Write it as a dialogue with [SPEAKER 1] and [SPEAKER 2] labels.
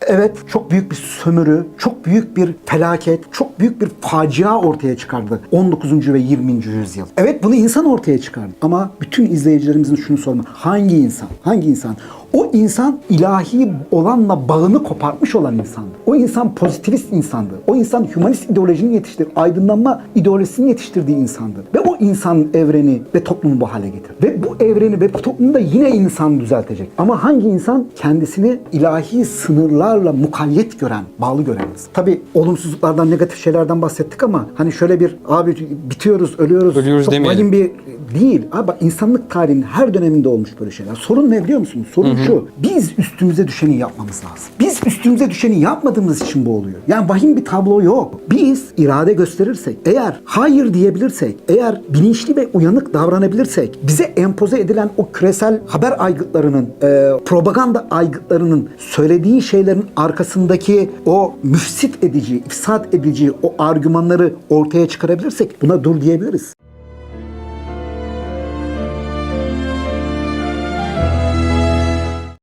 [SPEAKER 1] Evet çok büyük bir sömürü, çok büyük bir felaket, çok büyük bir facia ortaya çıkardı 19. ve 20. yüzyıl. Evet bunu insan ortaya çıkardı ama bütün izleyicilerimizin şunu sorma. Hangi insan? Hangi insan? O insan ilahi olanla bağını kopartmış olan insandı. O insan pozitivist insandı. O insan humanist ideolojinin yetiştir, aydınlanma ideolojisini yetiştirdiği insandı. Ve o insan evreni ve toplumu bu hale getirdi. Ve bu evreni ve bu toplumu da yine insan düzeltecek. Ama hangi insan? Kendisini ilahi sınırlarla mukayyet gören, bağlı gören insan. Tabii olumsuzluklardan, negatif şeylerden bahsettik ama hani şöyle bir abi bitiyoruz, ölüyoruz.
[SPEAKER 2] Ölüyoruz
[SPEAKER 1] çok
[SPEAKER 2] demeyelim.
[SPEAKER 1] bir değil. Abi bak insanlık tarihinin her döneminde olmuş böyle şeyler. Sorun ne biliyor musunuz? Sorun şu. Biz üstümüze düşeni yapmamız lazım. Biz üstümüze düşeni yapmadığımız için bu oluyor. Yani vahim bir tablo yok. Biz irade gösterirsek, eğer hayır diyebilirsek, eğer bilinçli ve uyanık davranabilirsek, bize empoze edilen o küresel haber aygıtlarının, e, propaganda aygıtlarının söylediği şeylerin arkasındaki o müfsit edici, ifsat edici o argümanları ortaya çıkarabilirsek buna dur diyebiliriz.